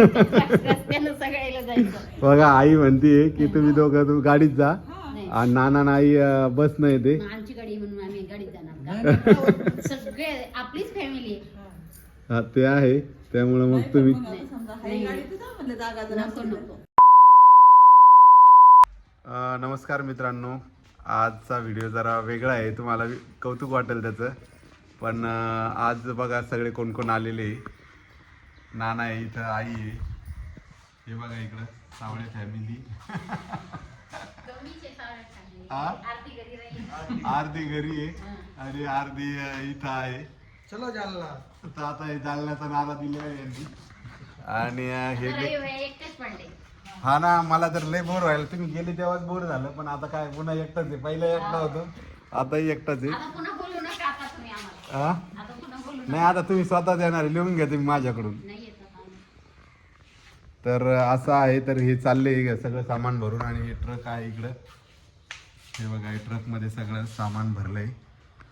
रस्त्यानं सगळ्याला जायचं. बघा आई म्हणते की तुम्ही दोघं तू गाडीत जा. नाही. आणि नाना अं, बस नाही येते मग आमची गाडी म्हणून आम्ही गाडीत जाणार का? सगळे आपलीच फॅमिली हा, ते आहे. त्यामुळे मग तुम्ही नाही. नको नको. अ, नमस्कार मित्रांनो. आजचा व्हिडिओ जरा वेगळा आहे. तुम्हाला वि- कौतुक वाटेल त्याचं. पण अ, आज बघा सगळे कोण कोण आलेले. आहे. नाना आहे इथं आई आहे. हे बघा इकडं सावळे फॅमिली. हा? आरती घरी राहिली. अर्धी घरी आहे. आणि अर्धी अ, इथं आहे. चलो जालना. तर आता हे जालन्याचा नारा दिलेला आहे यांनी. आणि हे हा ना मला तर लय बोर व्हायला. तुम्ही गेले तेव्हाच बोर झालं पण आता काय पुन्हा एकटाच आहे. पहिला एकटा होतो. आताही एकटाच आहे. आता पुन्हा बोलू नका आता तुम्ही आम्हाला. हा? आता पुन्हा बोलू नाही आता तुम्ही स्वतः देणार आहे, लिहून घ्या तुम्ही माझ्याकडून नाही येत आता आम्ही. तर असं आहे तर हे चालले सगळं सामान भरून आणि हे ट्रक आहे इकडं. हे बघा हे ट्रकमध्ये सगळं सामान भरलंय.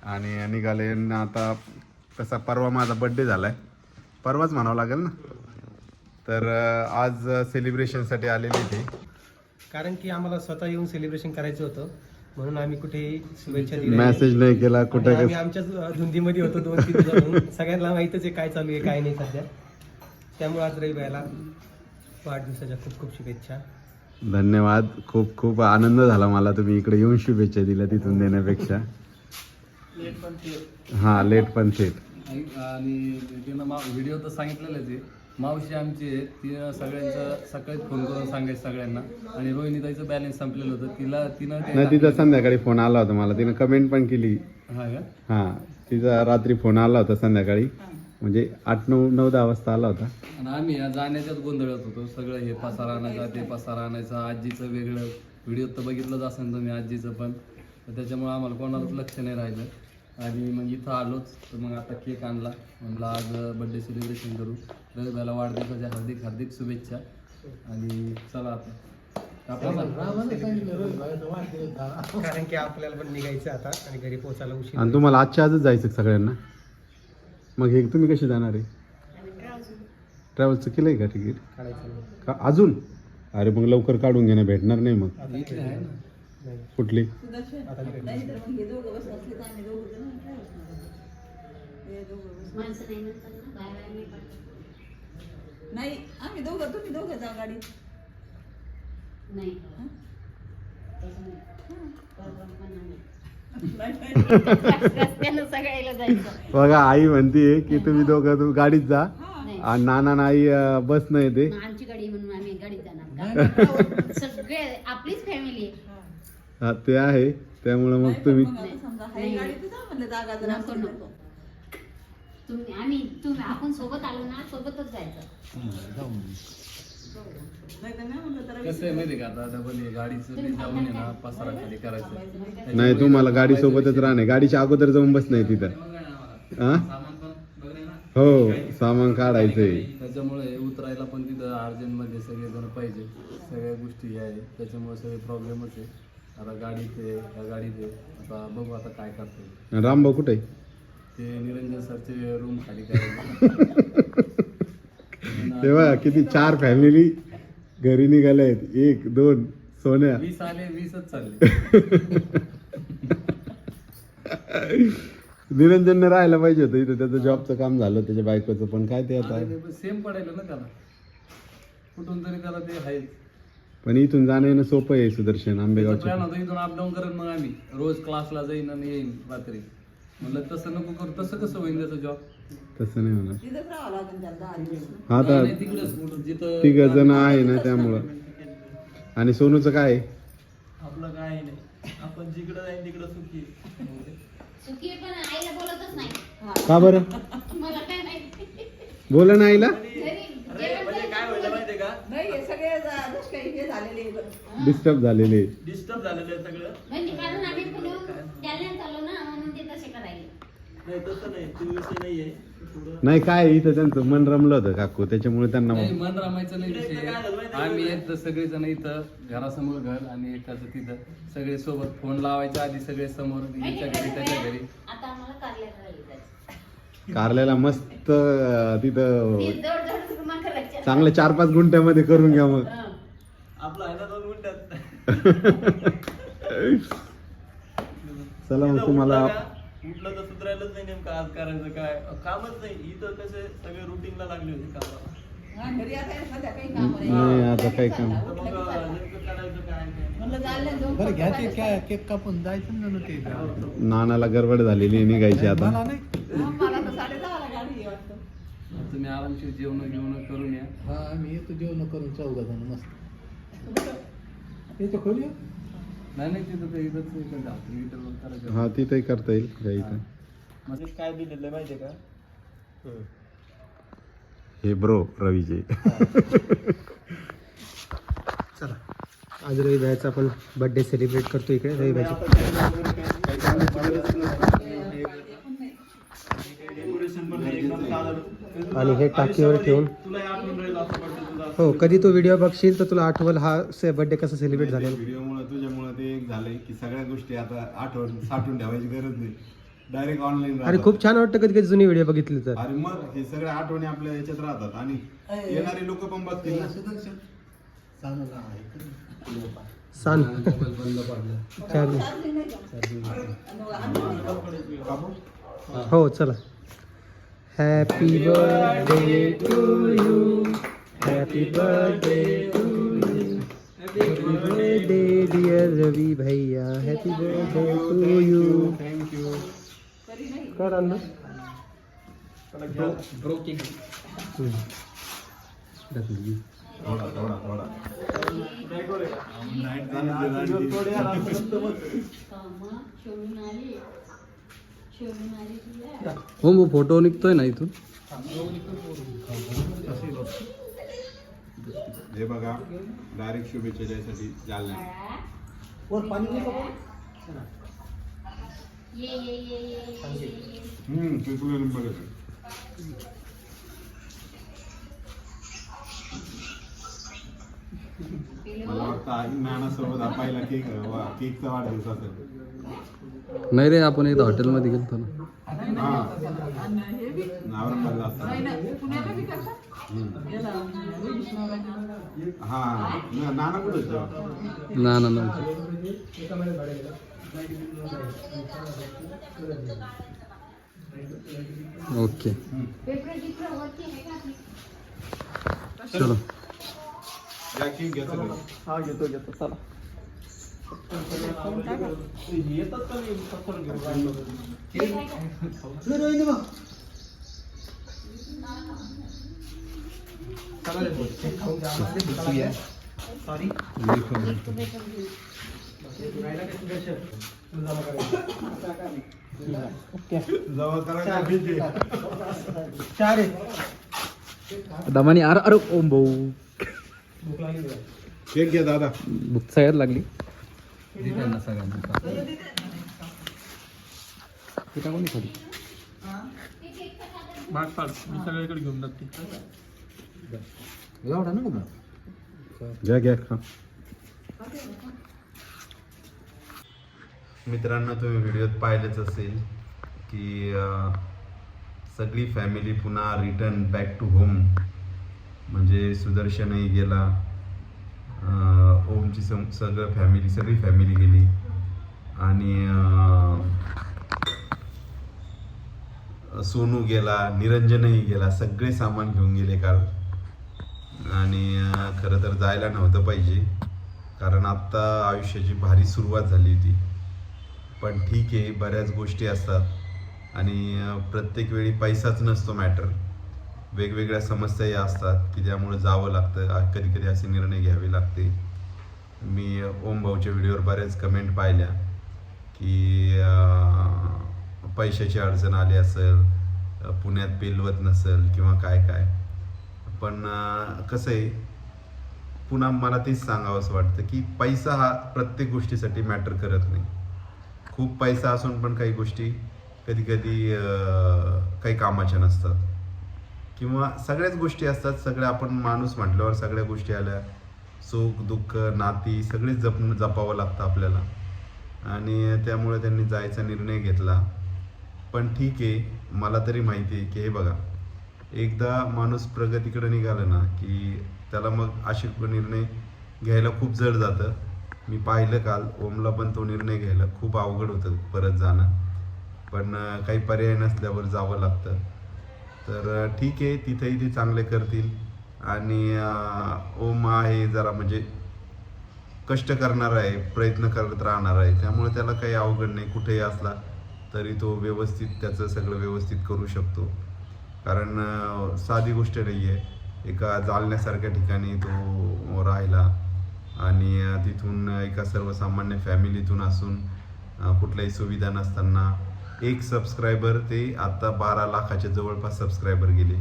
आणि निघाले आता तसा परवा माझा बड्डे झालाय. परवाच म्हणावं लागेल ना? तर आज सेलिब्रेशनसाठी आलेले ते कारण की आम्हाला स्वतः येऊन सेलिब्रेशन करायचं होतं. म्हणून आम्ही कुठेही शुभेच्छा. मेसेज नाही. केला कुठं आम्ही आमच्याच अ, धुंदीमध्ये होतो दोन तीन सगळ्यांना माहितच आहे काय चालू आहे काय नाही सध्या. त्यामुळे आज रविवारला वाढदिवसाच्या खूप खूप शुभेच्छा. धन्यवाद. खूप खूप आनंद झाला मला तुम्ही इकडे येऊन शुभेच्छा दिल्या तिथून देण्यापेक्षा. हा लेट पण थेट. आणि तिनं मा व्हिडिओ तर सांगितलेलंच आहे. मावशी आमची आहे तिनं सगळ्यांचं सकाळीच फोन करून सांगायचं सगळ्यांना. आणि रोहिणीताईचं बॅलन्स संपलेलं होतं. तिला तिनं ते नाही तिचा संध्याकाळी फोन आला होता मला. तिनं कमेंट पण केली. हा का? हा तिचा रात्री फोन आला होता संध्याकाळी. म्हणजे आठ नऊ नऊ दहा वाजता आला होता. आणि आम्ही या जाण्याच्याच गोंधळत होतो. सगळं हे पसारा आणायचा ते पसारा आणायचा आजीचं वेगळं. व्हिडिओ तर बघितलंच असेल तुम्ही आजीचं पण. तर त्याच्यामुळे आम्हाला कोणालाच लक्ष नाही राहिलं. आणि मग इथं आलोच. तर मग आता केक आणला. म्हणलं आज बड्डे सेलिब्रेशन करू. रविवारला वाढदिवसाच्या हार्दिक हार्दिक शुभेच्छा. आणि चला आता. आपला कारण की आपल्याला पण निघायचं आता. आणि घरी पोहोचायला उशीर आणि तुम्हाला आजच्या आजच जायचं सगळ्यांना? मग हे तुम्ही कशी जाणार आहे? ट्रॅव्हलचं केलंय का तिकीट. का अजून? अरे मग लवकर काढून घेणं भेटणार नाही मग. आहे. कुठली? नाही आम्ही दोघं तुम्ही दोघं जा गाडीत. नाही. रस्त्यानं सगळ्याला जायचं बघा आई म्हणते की तुम्ही दोघं तू गाडीत जा. नाही. आणि नाना अं, बस नाही येते. मग आमची गाडी म्हणून आम्ही गाडीत जाणार. का? सगळे आपलीच फॅमिली हा, ते आहे. त्यामुळे मग तुम्ही नको. नको. तुम्ही आम्ही तुम्ही आपण सोबत आलो ना सोबतच जायचं. नाही कसं आहे माहिती का आता? डबल हे गाडीचं बी जाऊन आहे ना पसारा खाली करायचं. नाही. तुम्हाला गाडी सोबतच राहणे. गाडीच्या अगोदर जाऊन बस नाही तिथं. हा सामान पण बघणे ना. हो सामान काढायचंय. त्याच्यामुळे उतरायला पण तिथं अर्जंटमध्ये सगळेजण पाहिजे. सगळ्या गोष्टी हे आहे त्याच्यामुळे सगळे प्रॉब्लेमच आहे. आता गाडीत आहे या गाडीत आहे आता बघू आता काय करता रामभाऊ कुठे आहे? ते निरंजन सरचे रूम खाली करायचे. तेव्हा किती चार फॅमिली घरी निघाल्या आहेत. एक दोन सोन्या. वीस आले वीसच चालले. निरंजनने राहायला पाहिजे होतं इथं. त्याचं जॉबचं काम झालं त्याच्या बायकोचं पण. काय ते आता? सेम पडायला ना त्याला. कुठून तरी त्याला ते आहेच पण इथून जाणं येणं सोपं आहे सुदर्शन प्लॅन आंबेगावच्या होता इथून अपडाऊन करेन मग आम्ही. रोज क्लासला जाईन आणि येईन रात्री. म्हणलं तसं नको करू. तसं कसं होईल त्याचं जॉब तसं नाही होणार. तिथंच राहावं लागेल त्याला दहा दिवस. हा तर तिकडच कुठं जिथं तिघ जण आहे ना त्यामुळं. आणि सोनूचं काय आहे? आपलं काय नाही. आपण जिकडं जाईन तिकडं सुखी सुखी पण आईला बोलतच नाही. का बरं? मला काय माहिती? बोला ना आईला. घरी जेवण म्हणजे काय व्हायला माहितीये का नाही हे सगळे जा- जसं काही हे झालेले आहे. डिस्टर्ब झालेले. डिस्टर्ब झालेलं आहे सगळं. म्हणजे कारण आम्ही पुढे जालन्यात चाललो ना म्हणून ते तसे करायले. नाही तसं नाही. तो विषय नाहीये. थोडं नाही काय इथं त्यांचं? मन रमलं होतं काकू त्याच्यामुळे त्यांना नाही मन रमायचं नाही विषय. आम्ही? येत सगळेजण इथं घरासमोर घर आणि एकाचं तिथं. सगळे सोबत फोन लावायच्या आधी सगळे समोर हिच्या घरी त्याच्या घरी. आता आम्हाला कारल्याला जायचं कारल्याला मस्त अं, तिथं ती जवळ चांगलं चार पाच गुंठ्यामध्ये करून घ्या मग. आपला आहे ना दोन मिनिटात चला मग तुम्हाला उठलं तर सुधारायलाच नाही नेमकं आज करायचं काय. कामच नाही. इथं कसे सगळे रुटीनला लागले होते कामाला. हा, घरी आता आहे, सध्या काही काम नाही. आता काही काम. बरं घ्या ते काय केक कापून. जायचं ना ते नानाला गडबड झालेली निघायची आता मला नाही सांग. मला तर साडेदहाला गाडी आहे वाटतं तुम्ही आरामशीर जेवण घेऊन करून या. हा मी येतो जेवण करून चौघा जण मस्त. येतो खोली नाही नाही तिथं ते इथंच इथं जाऊ हा तिथेही करता येईल इथं? म्हणजे काय दिलेलं माहितीये का? हे. ब्रो रवीचे चला. आज रवी भाईचा आपण बर्थडे सेलिब्रेट करतो इकडे रवी आणि हे टाकीवर ठेवून. हो कधी तू व्हिडिओ बघशील तर तुला आठवल हा बर्थडे कसा सेलिब्रेट झालेला? व्हिडिओमुळे तुझ्यामुळे ते एक झालंय की सगळ्या गोष्टी आता आठवण साठवून ठेवायची गरज नाही. डायरेक्ट ऑनलाईन अरे खूप छान वाटतं कधी कधी जुनी व्हिडिओ बघितली तर. अरे मग हे सगळ्या आठवणी आपल्या याच्यात राहतात आणि येणारे लोक पण बघतील सांग मोबाईल बंद पडला चालेल चार्जिंग नाही का? आणि आणून हो चला happy birthday to you happy birthday to you happy birthday dear Ravi भैया happy birthday to you thank you कर अण्णा थोडा थोडा थोडा नाईट झाली कामं शोधून आली शोधून आली तुला हो मग फोटो निघतोय ना इथून. हे बघा डायरेक्ट शुभेच्छा द्यायसाठी जालना. हम्म नंबर आहे. मला वाटतं आई नानासोबत आपायला केक केकचा वाढदिवस असेल. नाही रे आपण इथं हॉटेलमध्ये गेलो ना. ना ना ना. ओके. चलो. घेतो घेतो. चला जवळ करायचं भीती. चार आहे दमानी अरे अरे ओम भाऊ. केक घ्या दादा. भूक सगळ्यात लागली. त्यांना सगळ्यांना तिथं कोणी खाली. भाग पाड मी सगळीकडे घेऊन घ्या घ्या खा. मित्रांनो तुम्ही व्हिडिओत पाहिलेच असेल की सगळी फॅमिली पुन्हा रिटर्न बॅक टू होम म्हणजे सुदर्शनही गेला. ओमची सम सगळं फॅमिली सगळी फॅमिली गेली. आणि सोनू गेला निरंजनही गेला सगळे सामान घेऊन गेले काल. आणि खरं तर जायला नव्हतं पाहिजे. कारण आत्ता आयुष्याची भारी सुरुवात झाली होती. पण ठीक आहे बऱ्याच गोष्टी असतात. आणि प्रत्येक वेळी पैसाच नसतो मॅटर वेगवेगळ्या समस्याही असतात की त्यामुळे जावं लागतं. कधी कधी असे निर्णय घ्यावे लागते. मी ओम भाऊच्या व्हिडिओवर बऱ्याच कमेंट पाहिल्या की पैशाची अडचण आली असेल पुण्यात पेलवत नसेल किंवा काय काय. पण कसं आहे पुन्हा मला तेच सांगावंसं वाटतं की पैसा हा प्रत्येक गोष्टीसाठी मॅटर करत नाही. खूप पैसा असून पण काही गोष्टी कधी कधी काही कामाच्या नसतात. किंवा सगळ्याच गोष्टी असतात सगळ्या आपण माणूस म्हटल्यावर सगळ्या गोष्टी आल्या सुख दुःख नाती सगळीच जप जपावं लागतं आपल्याला. आणि त्यामुळे त्यांनी जायचा निर्णय घेतला. पण ठीक आहे मला तरी माहिती आहे की हे बघा एकदा माणूस प्रगतीकडे निघाला ना की त्याला मग असे निर्णय घ्यायला खूप जड जातं. मी पाहिलं काल ओमला पण तो निर्णय घ्यायला खूप अवघड होतं परत जाणं. पण काही पर्याय नसल्यावर जावं लागतं. तर ठीक आहे तिथेही ते चांगले करतील. आणि ओम आहे जरा म्हणजे कष्ट करणार आहे प्रयत्न करत राहणार आहे. त्यामुळे त्याला काही अवघड नाही. कुठेही असला तरी तो व्यवस्थित त्याचं सगळं व्यवस्थित करू शकतो. कारण साधी गोष्ट नाही आहे एका जालण्यासारख्या ठिकाणी तो राहिला आणि तिथून एका सर्वसामान्य फॅमिलीतून असून कुठल्याही सुविधा नसताना एक सबस्क्रायबर ते आता बारा लाखाच्या जवळपास सबस्क्रायबर गेले.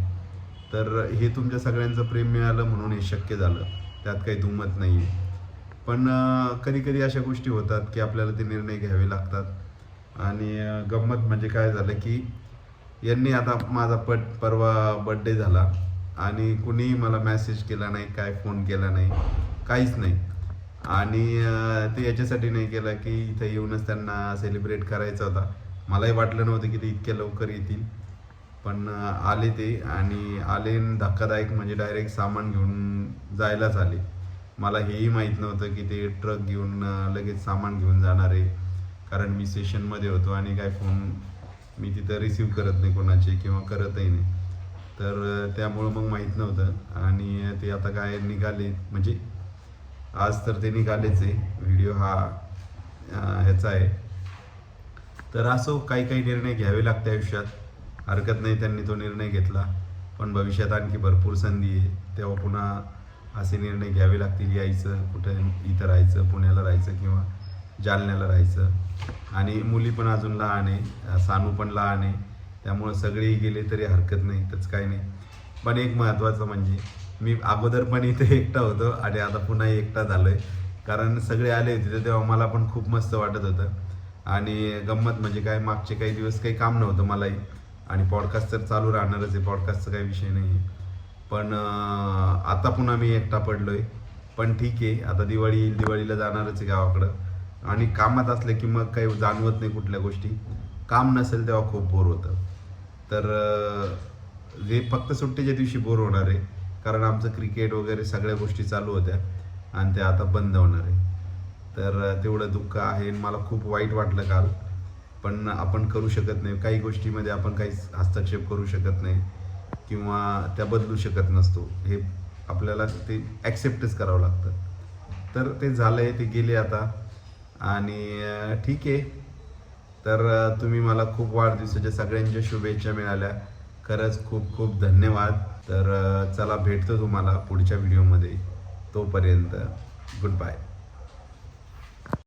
तर हे तुमच्या सगळ्यांचं प्रेम मिळालं म्हणून हे शक्य झालं. त्यात काही दुमत नाही आहे पण कधी कधी अशा गोष्टी होतात की आपल्याला ते निर्णय घ्यावे लागतात. आणि गंमत म्हणजे काय झालं की यांनी आता माझा पट परवा बड्डे झाला. आणि कुणीही मला मॅसेज केला नाही काय फोन केला नाही काहीच नाही. आणि ते याच्यासाठी नाही केलं की इथं येऊनच त्यांना सेलिब्रेट करायचा होता. मलाही वाटलं नव्हतं की ते इतक्या लवकर येतील. पण आले ते आणि आले धक्कादायक म्हणजे डायरेक्ट सामान घेऊन जायलाच आले. मला हेही माहीत नव्हतं की ते ट्रक घेऊन लगेच सामान घेऊन जाणार आहे. कारण मी सेशनमध्ये होतो आणि काय फोन मी तिथं रिसीव करत नाही कोणाचे किंवा करतही नाही. तर त्यामुळं मग माहीत नव्हतं. आणि ते आता काय निघाले म्हणजे आज तर ते निघालेच आहे. व्हिडिओ हा ह्याचा आहे. तर असो काही काही निर्णय घ्यावे लागते आयुष्यात. हरकत नाही त्यांनी तो निर्णय घेतला. पण भविष्यात आणखी भरपूर संधी आहे. तेव्हा पुन्हा असे निर्णय घ्यावे लागतील यायचं कुठं इथं राहायचं पुण्याला राहायचं किंवा जालन्याला राहायचं. आणि मुली पण अजून लहान आहे सानू पण लहान आहे. त्यामुळं सगळेही गेले तरी हरकत नाही तच काही नाही. पण एक महत्त्वाचं म्हणजे मी अगोदर पण इथे एकटा होतो आणि आता पुन्हा एकटा झालो आहे कारण सगळे आले होते तर तेव्हा मला पण खूप मस्त वाटत होतं. आणि गंमत म्हणजे काय मागचे काही दिवस काही काम नव्हतं मलाही. आणि पॉडकास्ट तर चालू राहणारच आहे. पॉडकास्टचा काही विषय नाही आहे. पण आता पुन्हा मी एकटा पडलो आहे पण ठीक आहे. आता दिवाळी येईल दिवाळीला जाणारच आहे गावाकडं. आणि कामात असले की मग काही जाणवत नाही कुठल्या गोष्टी. काम नसेल तेव्हा खूप बोर होतं. तर हे फक्त सुट्टीच्या दिवशी बोर होणार आहे. कारण आमचं क्रिकेट वगैरे सगळ्या गोष्टी चालू होत्या. आणि त्या आता बंद होणार आहे. तर तेवढं दुःख आहे. मला खूप वाईट वाटलं काल. पण आपण करू शकत नाही. काही गोष्टीमध्ये आपण काही हस्तक्षेप करू शकत नाही किंवा त्या बदलू शकत नसतो. हे आपल्याला ते ॲक्सेप्टच करावं लागतं. तर ते झालं आहे ते गेले आता. आणि ठीक आहे. तर तुम्ही मला खूप वाढदिवसाच्या सगळ्यांच्या शुभेच्छा मिळाल्या. खरंच खूप खूप धन्यवाद. तर चला भेटतो तुम्हाला पुढच्या व्हिडिओमध्ये. तोपर्यंत गुड बाय